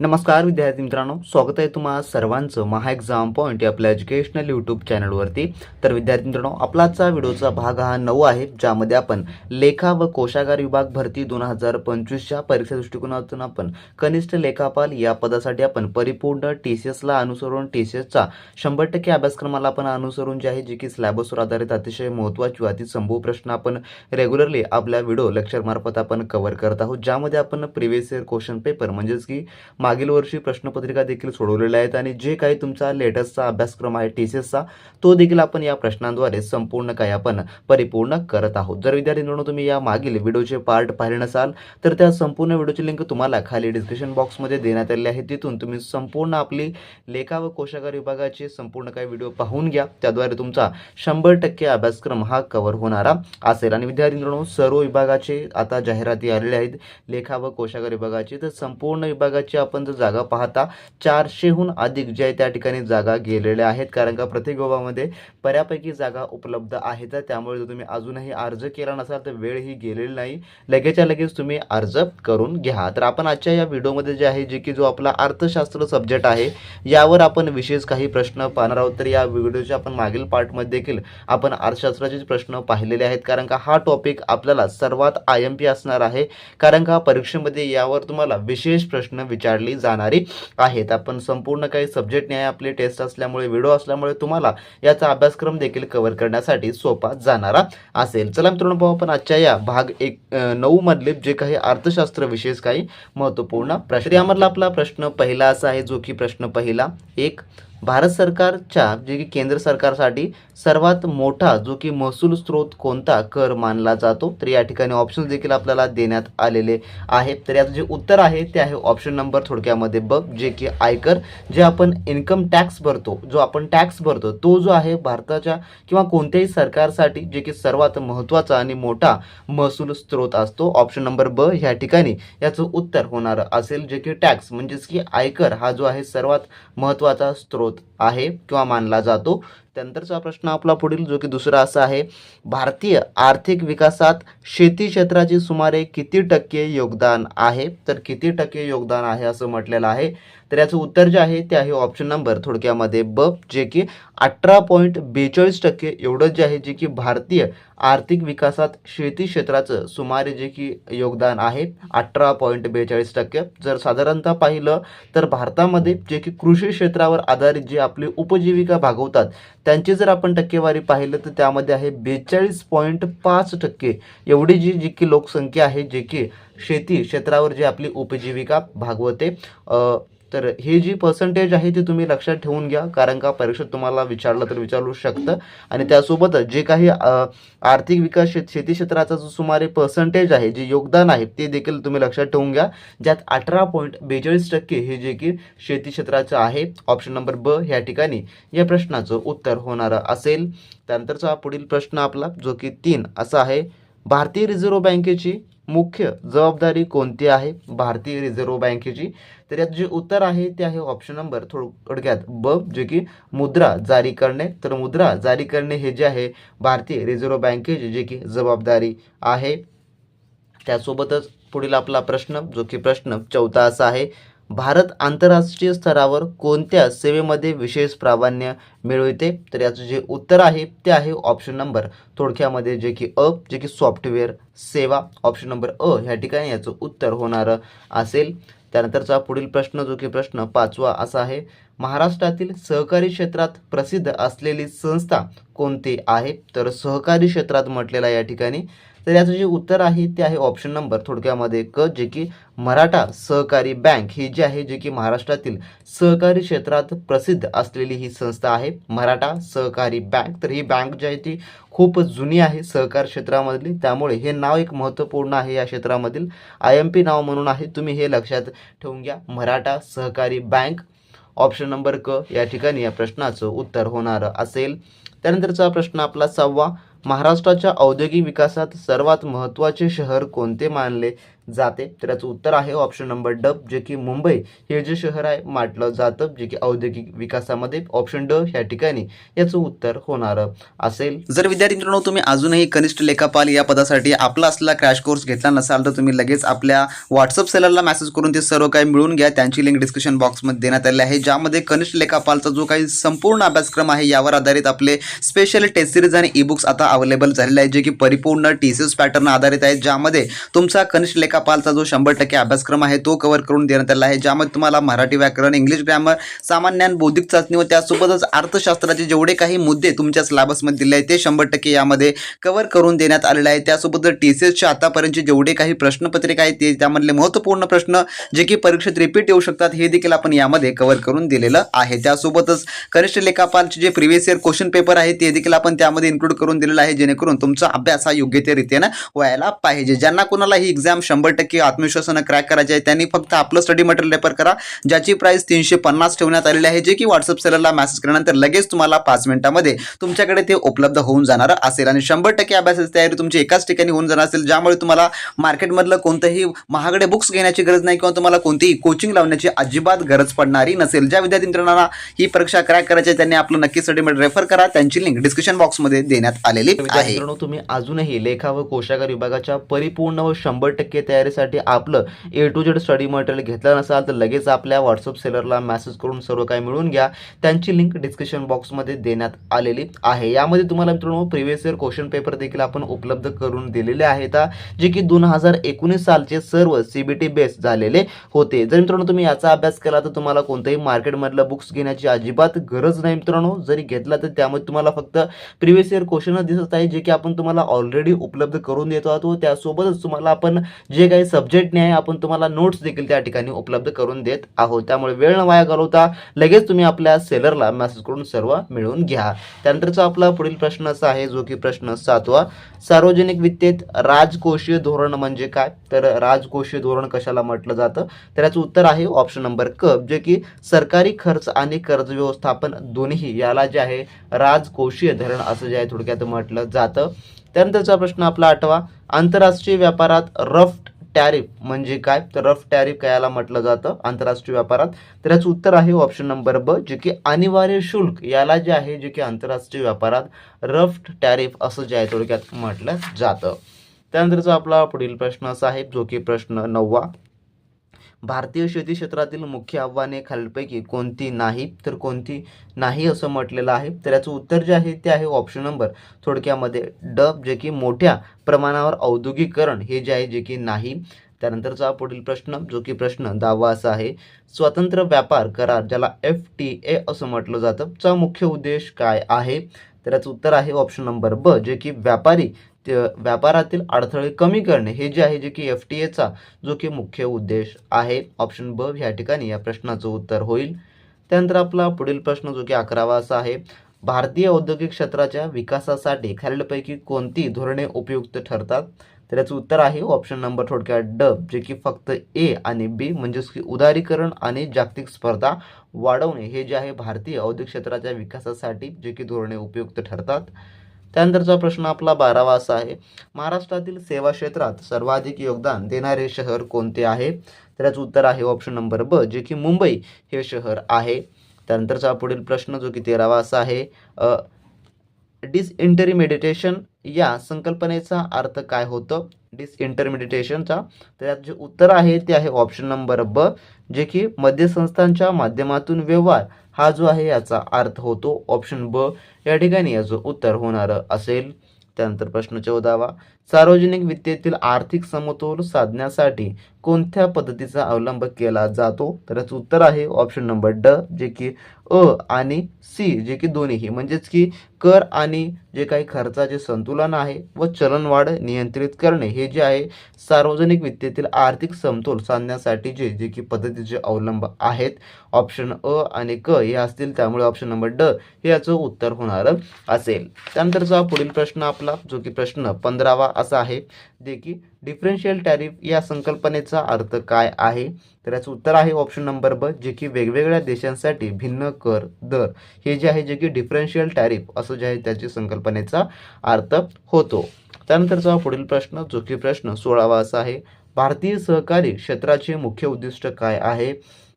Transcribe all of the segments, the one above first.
नमस्कार विद्यार्थी मित्रांनो स्वागत आहे तुम्हा सर्वांचं महा एक्झाम पॉईंट या आपल्या एज्युकेशनल यूट्यूब चॅनलवरती तर विद्यार्थी मित्रांनो आपलाचा व्हिडिओचा भाग हा नऊ आहे ज्यामध्ये आपण लेखा व कोशागार विभाग भरती दोन हजार पंचवीसच्या परीक्षा दृष्टिकोनातून आपण कनिष्ठ लेखापाल या पदासाठी आपण परिपूर्ण टी सी एसला अनुसरून टी सी एसचा शंभर टक्के अभ्यासक्रमाला आपण अनुसरून जे आहे जे की स्लॅबसवर आधारित अतिशय महत्त्वाची व अतिसंभव प्रश्न आपण रेग्युलरली आपल्या व्हिडिओ लेक्चरमार्फत आपण कव्हर करत आहोत. ज्यामध्ये आपण प्रिव्हियस इयर क्वेश्चन पेपर म्हणजेच की मागील वर्षी प्रश्नपत्रिका देखील सोडवलेल्या आहेत आणि जे काही तुमचा लेटेस्टचा अभ्यासक्रम आहे टी सी एसचा तो देखील आपण या प्रश्नांद्वारे संपूर्ण काही आपण परिपूर्ण करत आहोत. जर विद्यार्थी मित्रांनो तुम्ही या मागील व्हिडिओचे पार्ट पाहिले नसाल तर त्या संपूर्ण व्हिडिओची लिंक तुम्हाला खाली डिस्क्रिप्शन बॉक्समध्ये देण्यात आलेली आहे. तिथून तुम्ही संपूर्ण आपली लेखा व कोशागार विभागाचे संपूर्ण काही व्हिडिओ पाहून घ्या. त्याद्वारे तुमचा शंभर टक्के अभ्यासक्रम हा कव्हर होणारा असेल. आणि विद्यार्थी मित्रांनो सर्व विभागाचे आता जाहिराती आलेल्या आहेत. लेखा व कोशागार विभागाची तर संपूर्ण विभागाची आपण जर जागा पाहता चारशेहून अधिक जे आहे त्या ठिकाणी जागा गेलेल्या आहेत. कारण का प्रत्येक विभागामध्ये बऱ्यापैकी जागा उपलब्ध आहेत. तर त्यामुळे जर तुम्ही अजूनही अर्ज केला नसाल तर वेळ ही गेलेली नाही. लगेचच्या लगेच तुम्ही अर्ज करून घ्या. तर आपण आजच्या या व्हिडिओमध्ये जे आहे जे की जो आपला अर्थशास्त्र सब्जेक्ट आहे यावर आपण विशेष काही प्रश्न पाहणार आहोत. तर या व्हिडिओच्या आपण मागील पार्टमध्ये देखील आपण अर्थशास्त्राचे प्रश्न पाहिलेले आहेत. कारण का हा टॉपिक आपल्याला सर्वात आय एम पी असणार आहे. कारण का परीक्षेमध्ये यावर तुम्हाला विशेष प्रश्न विचारले जाणारी आहेत. आपण संपूर्ण काही सब्जेक्ट न्याय आपले टेस्ट असल्यामुळे व्हिडिओ असल्यामुळे तुम्हाला याचा अभ्यासक्रम देखील कव्हर करण्यासाठी सोपा जाणारा असेल. चला मित्रांनो पाहू आपण आजच्या या भाग एक नऊ मधले जे काही अर्थशास्त्र विशेष काही महत्त्वपूर्ण प्रश्न. यामधला आपला प्रश्न पहिला असा आहे जो की प्रश्न पहिला एक भारत सरकारच्या जे की केंद्र सरकारसाठी सर्वात मोठा जो की महसूल स्रोत कोणता कर मानला जातो. तर या ठिकाणी ऑप्शन देखील आपल्याला देण्यात आलेले आहेत. तर याचं जे उत्तर आहे ते आहे ऑप्शन नंबर थोडक्यामध्ये ब जे की आयकर जे आपण इन्कम टॅक्स भरतो जो आपण टॅक्स भरतो तो जो आहे भारताच्या किंवा कोणत्याही सरकारसाठी जे की सर्वात महत्त्वाचा आणि मोठा महसूल स्रोत असतो. ऑप्शन नंबर ब ह्या ठिकाणी याचं उत्तर होणार असेल जे की टॅक्स म्हणजेच की आयकर हा जो आहे सर्वात महत्त्वाचा स्रोत आहे किंवा मानला जातो. त्यानंतरचा प्रश्न आपला पुढील जो की दुसरा असा आहे भारतीय आर्थिक विकासात शेती क्षेत्राचे सुमारे किती टक्के योगदान आहे? तर किती टक्के योगदान आहे असं म्हटलेलं आहे. तर याचं उत्तर जे आहे ते आहे ऑप्शन नंबर थोडक्यामध्ये ब जे की अठरा पॉईंट बेचाळीस टक्के. एवढं जे आहे जे की भारतीय आर्थिक विकासात शेती क्षेत्राचं सुमारे जे की योगदान आहे अठरा पॉईंट बेचाळीस टक्के. जर साधारणतः पाहिलं तर भारतामध्ये जे की कृषी क्षेत्रावर आधारित जे आपली उपजीविका भागवतात त्यांची जर आपण टक्केवारी पाहिलं तर त्यामध्ये आहे बेचाळीस पॉईंट पाच टक्के. एवढी जी जी की लोकसंख्या आहे जे की शेती क्षेत्रावर जी आपली उपजीविका भागवते तर हे जी पर्सेंटेज आहे ती तुम्ही लक्षात ठेवून घ्या कारण का परीक्षेत तुम्हाला विचारलं तर विचारू शकतं. आणि त्यासोबतच जे काही आर्थिक विकास शेत शेती क्षेत्राचा जो सुमारे पर्सेंटेज आहे जे योगदान आहे ते देखील तुम्ही लक्षात ठेवून घ्या. ज्यात अठरा पॉईंट बेचाळीस टक्के हे जे की शेती क्षेत्राचं आहे ऑप्शन नंबर ब ह्या ठिकाणी या प्रश्नाचं उत्तर होणारं असेल. त्यानंतरचा पुढील प्रश्न आपला जो की तीन असा आहे. भारतीय रिझर्व्ह बँकेची मुख्य जबाबदारी कोणती आहे? भारतीय रिझर्व्ह बँकेची. तर यात जे उत्तर आहे ते आहे ऑप्शन नंबर थोड थोडक्यात ब जे की मुद्रा जारी करणे. तर मुद्रा जारी करणे हे जे आहे भारतीय रिझर्व्ह बँकेची जे की जबाबदारी आहे. त्यासोबतच पुढील आपला प्रश्न जो की प्रश्न चौथा असा आहे भारत आंतरराष्ट्रीय स्तरावर कोणत्या सेवेमध्ये विशेष प्राधान्य मिळविते? तर याचं जे उत्तर आहे ते आहे ऑप्शन नंबर थोडक्यामध्ये जे की अ जे की सॉफ्टवेअर सेवा. ऑप्शन नंबर अ ह्या ठिकाणी याचं उत्तर होणारं असेल. त्यानंतरचा पुढील प्रश्न जो की प्रश्न पाचवा असा आहे महाराष्ट्रातील सहकारी क्षेत्रात प्रसिद्ध असलेली संस्था कोणती आहे? तर सहकारी क्षेत्रात म्हटलेला या ठिकाणी तर याचं जे उत्तर आहे ते आहे ऑप्शन नंबर थोडक्यामध्ये क जे की मराठा सहकारी बँक ही जी आहे जे की महाराष्ट्रातील सहकारी क्षेत्रात प्रसिद्ध असलेली ही संस्था आहे मराठा सहकारी बँक तर ही बँक जी आहे ती खूप जुनी आहे सहकार क्षेत्रामधली. त्यामुळे हे नाव एक महत्त्वपूर्ण आहे या क्षेत्रामधील. आय एम पी नाव म्हणून आहे. तुम्ही हे लक्षात ठेवून घ्या. मराठा सहकारी बँक ऑप्शन नंबर क या ठिकाणी या प्रश्नाचं उत्तर होणारं असेल. त्यानंतरचा प्रश्न आपला सहावा. महाराष्ट्राच्या औद्योगिक विकासात सर्वात महत्त्वाचे शहर कोणते मानले? जाते. तर याचं उत्तर आहे ऑप्शन नंबर ड जे की मुंबई. हे जे शहर आहे माटलं जातं जे की औद्योगिक विकासामध्ये ऑप्शन ड ह्या ठिकाणी याचं उत्तर होणार असेल. जर विद्यार्थी मित्रांनो तुम्ही अजूनही कनिष्ठ लेखापाल या पदासाठी आपला असलेला क्रॅश कोर्स घेतला नसाल तर तुम्ही लगेच आपल्या व्हॉट्सअप सेलरला मेसेज करून ते सर्व काही मिळून घ्या. त्यांची लिंक डिस्क्रिप्शन बॉक्समध्ये देण्यात आली आहे ज्यामध्ये कनिष्ठ लेखापालचा जो काही संपूर्ण अभ्यासक्रम आहे यावर आधारित आपले स्पेशल टेस्ट सिरीज आणि ई बुक्स आता अवेलेबल झालेले आहे जे की परिपूर्ण टी सी एस पॅटर्न आधारित आहेत ज्यामध्ये तुमचा कनिष्ठ लेखा पालचा जो शंभर टक्के अभ्यासक्रम आहे तो कव्हर करून देण्यात आला आहे ज्यामध्ये तुम्हाला मराठी व्याकरण इंग्लिश ग्रामर सामान्य बौद्धिक चाचणी व त्यासोबतच अर्थशास्त्राचे जेवढे काही मुद्दे तुमच्या सिलेबसमध्ये दिले आहेत ते शंभर टक्के यामध्ये कव्हर करून देण्यात आलेले आहे. त्यासोबत टी सी एसच्या आतापर्यंतचे जेवढे काही प्रश्नपत्रिका आहेत ते त्यामधले महत्त्वपूर्ण प्रश्न जे की परीक्षेत रिपीट येऊ शकतात हे देखील आपण यामध्ये कव्हर करून दिलेलं आहे. त्यासोबतच कनिष्ठ लेखापालचे जे प्रिव्हियस इयर क्वेश्चन पेपर आहे ते देखील आपण त्यामध्ये इन्क्लूड करून दिलेलं आहे जेणेकरून तुमचा अभ्यास हा योग्य ते रीतीनं व्हायला पाहिजे. ज्यांना कोणाला ही एक्झाम शंभर टक्के आत्मविश्वासानं क्रॅक करायचे आहे. त्यांनी फक्त आपलं स्टडी मटेरियल रेफर करा ज्याची प्राइस तीनशे पन्नास ठेवण्यात आलेली आहे जे की व्हॉट्सअप सेलरला मेसेज केल्यानंतर लगेच तुम्हाला पाच मिनिटामध्ये तुमच्याकडे ते उपलब्ध होऊन जाणार असेल. आणि शंभर टक्के अभ्यासाची तयारी तुमची एकाच ठिकाणी होऊन जाणार असेल ज्यामुळे तुम्हाला मार्केटमधलं कोणतंही महागडे बुक्स घेण्याची गरज नाही किंवा तुम्हाला कोणतीही कोचिंग लावण्याची अजिबात गरज पडणारी नसेल. ज्या विद्यार्थी मित्रांना ही परीक्षा क्रॅक करायची आहे त्यांनी आपलं नक्की स्टडी मटेरियल रेफर करा. त्यांची लिंक डिस्क्रिप्शन बॉक्समध्ये देण्यात आलेली आहे. तुम्ही अजूनही लेखा व कोशागार विभागाच्या परिपूर्ण व शंभर टक्के तयारीसाठी आपलं A to Z study material घेतलं नसाल तर लगेच आपल्या व्हॉट्सअप सेलरला मेसेज करून सर्व काही मिळून घ्या. त्यांची लिंक डिस्क्रिप्शन बॉक्समध्ये देण्यात आलेली आहे. यामध्ये तुम्हाला मित्रांनो प्रिव्हियस इयर क्वेश्चन पेपर देखील आपण उपलब्ध करून दिलेले आहेत. जे की दोन हजार एकोणीस सालचे सर्व सीबीटी बेस झालेले होते. जर मित्रांनो तुम्ही याचा अभ्यास केला तर तुम्हाला कोणत्याही मार्केटमधलं बुक्स घेण्याची अजिबात गरज नाही मित्रांनो. जरी घेतला तर त्यामध्ये तुम्हाला फक्त प्रिव्हियस इयर क्वेश्चन दिसत आहे जे की आपण तुम्हाला ऑलरेडी उपलब्ध करून देतो आहोत. त्यासोबतच तुम्हाला आपण जे काही सब्जेक्टने आहे आपण तुम्हाला नोट्स देखील त्या ठिकाणी उपलब्ध करून देत आहोत. त्यामुळे वेळ न वाया घालवता लगेच तुम्ही आपल्या सेलरला मेसेज करून सर्व मिळवून घ्या. त्यानंतरचा आपला पुढील प्रश्न असा आहे जो की प्रश्न सातवा. सार्वजनिक वित्तेत राजकोषीय धोरण म्हणजे काय? तर राजकोषीय धोरण कशाला म्हटलं जातं? तर याचं उत्तर आहे ऑप्शन नंबर क जे की सरकारी खर्च आणि कर्ज व्यवस्थापन दोन्ही याला जे आहे राजकोषीय धोरण असं जे आहे थोडक्यात म्हटलं जातं. त्यानंतरचा प्रश्न आपला आठवा. आंतरराष्ट्रीय व्यापारात रफ्ट टॅरिफ म्हणजे काय? तर रफ टॅरिफ कायला म्हटलं जातं आंतरराष्ट्रीय व्यापारात? तर याचं उत्तर आहे ऑप्शन नंबर ब जे की अनिवार्य शुल्क. याला जे आहे जे की आंतरराष्ट्रीय व्यापारात रफ टॅरिफ असं जे आहे थोडक्यात म्हटलं जातं. त्यानंतरचा आपला पुढील प्रश्न असा आहे जो की प्रश्न नववा. भारतीय शेती क्षेत्रातील मुख्य आव्हाने खालीलपैकी कोणती नाही तर कोणती नाही असं म्हटलेलं आहे. तर याचं उत्तर जे आहे ते आहे ऑप्शन नंबर थोडक्यामध्ये डब जे की मोठ्या प्रमाणावर औद्योगिकरण हे जे आहे जे की नाही. त्यानंतरचा पुढील प्रश्न जो की प्रश्न दावा असा आहे स्वतंत्र व्यापार करार ज्याला एफ टी ए असं म्हटलं जातं चा मुख्य उद्देश काय आहे? तर याचं उत्तर आहे ऑप्शन नंबर ब जे की व्यापारी व्यापारातील अडथळे कमी करणे हे जे आहे जे की एफ टी एचा जो की मुख्य उद्देश आहे ऑप्शन ब ह्या ठिकाणी या प्रश्नाचं उत्तर होईल. त्यानंतर आपला पुढील प्रश्न जो की अकरावा असा आहे भारतीय औद्योगिक क्षेत्राच्या विकासासाठी खालीलपैकी कोणती धोरणे उपयुक्त ठरतात? तर याचं उत्तर आहे ऑप्शन नंबर थोडक्यात ड जे की फक्त ए आणि बी म्हणजेच की उदारीकरण आणि जागतिक स्पर्धा वाढवणे हे जे आहे भारतीय औद्योगिक क्षेत्राच्या विकासासाठी जे की धोरणे उपयुक्त ठरतात. त्यानंतरचा प्रश्न आपला बारावा असा आहे. महाराष्ट्रातील सेवा क्षेत्रात सर्वाधिक योगदान देणारे शहर कोणते आहे? तर याचं उत्तर आहे ऑप्शन नंबर ब जे की मुंबई हे शहर आहे. त्यानंतरचा पुढील प्रश्न जो की तेरावा असा आहे डिसइंटरमिडिटेशन या संकल्पनेचा अर्थ काय होतं? डिसइंटरमिडिटेशनचा तर यात जे उत्तर आहे ते आहे ऑप्शन नंबर ब जे की मध्यसंस्थांच्या माध्यमातून व्यवहार हा जो आहे याचा अर्थ होतो ऑप्शन ब या ठिकाणी याचं उत्तर होणारं असेल. त्यानंतर प्रश्न चौदावा. सार्वजनिक वित्तेतील आर्थिक समतोल साधण्यासाठी कोणत्या पद्धतीचा अवलंब केला जातो? तर याचं उत्तर आहे ऑप्शन नंबर ड जे की अ आणि सी जे की दोन्हीही. म्हणजेच की कर आणि जे काही खर्चाचे संतुलन आहे व चलनवाढ नियंत्रित करणे हे जे आहे सार्वजनिक वित्तेतील आर्थिक समतोल साधण्यासाठी जे जे की पद्धतीचे अवलंब आहेत. ऑप्शन अ आणि क हे असतील त्यामुळे ऑप्शन नंबर ड हे याचं उत्तर होणार असेल. त्यानंतरचा पुढील प्रश्न आपला जो की प्रश्न पंधरावा असा आहे. जे की डिफरन्शियल टॅरिफ या संकल्पनेचा अर्थ काय आहे? तर याचं उत्तर आहे ऑप्शन नंबर ब जे की वेगवेगळ्या देशांसाठी भिन्न कर दर. हे जे आहे जे की डिफरन्शियल टॅरिफ असं जे आहे त्याची संकल्पनेचा अर्थ होतो. त्यानंतरचा पुढील प्रश्न जो की प्रश्न सोळावा असा आहे. भारतीय सहकारी क्षेत्राचे मुख्य उद्दिष्ट काय आहे?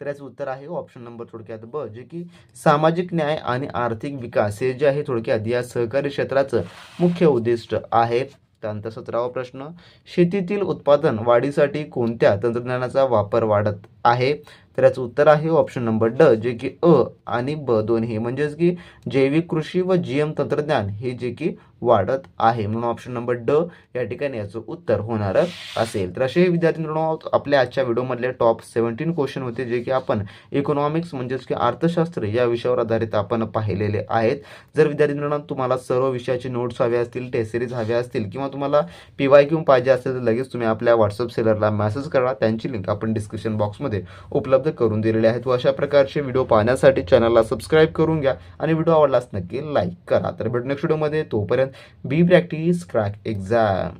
तर याचं उत्तर आहे ऑप्शन नंबर थोडक्यात ब जे की सामाजिक न्याय आणि आर्थिक विकास. हे जे आहे थोडक्यात या सहकारी क्षेत्राचं मुख्य उद्दिष्ट आहे. त्यानंतर सतरावा प्रश्न शेतीतील उत्पादन वाढीसाठी कोणत्या तंत्रज्ञानाचा वापर वाढत आहे? तर याचं उत्तर आहे ऑप्शन नंबर ड जे की अ आणि ब दोन्ही. म्हणजेच की जैविक कृषी व जी एम तंत्रज्ञान हे जे की वाढत आहे. म्हणून ऑप्शन नंबर ड या ठिकाणी याचं उत्तर होणार असेल. तर असे विद्यार्थी मित्रांनो आपल्या आजच्या व्हिडिओमधले टॉप सेव्हन्टीन क्वेश्चन होते जे की आपण इकॉनॉमिक्स म्हणजेच की अर्थशास्त्र या विषयावर आधारित आपण पाहिलेले आहेत. जर विद्यार्थी मित्रांनो तुम्हाला सर्व विषयाचे नोट्स हवे असतील टेस्ट सिरीज हव्या असतील किंवा तुम्हाला पी वाय क्यू पाहिजे असेल तर लगेच तुम्ही आपल्या व्हॉट्सअप सेलरला मेसेज करा. त्यांची लिंक आपण डिस्क्रिप्शन बॉक्समध्ये उपलब्ध करून दिलेली आहे. व अशा प्रकारचे व्हिडिओ पाहण्यासाठी चॅनलला सबस्क्राईब करून घ्या. आणि व्हिडिओ आवडलाच नक्की लाईक करा. तर भेट नेक्स्ट व्हिडिओमध्ये तोपर्यंत बी प्रॅक्टिस क्रॅक एक्झाम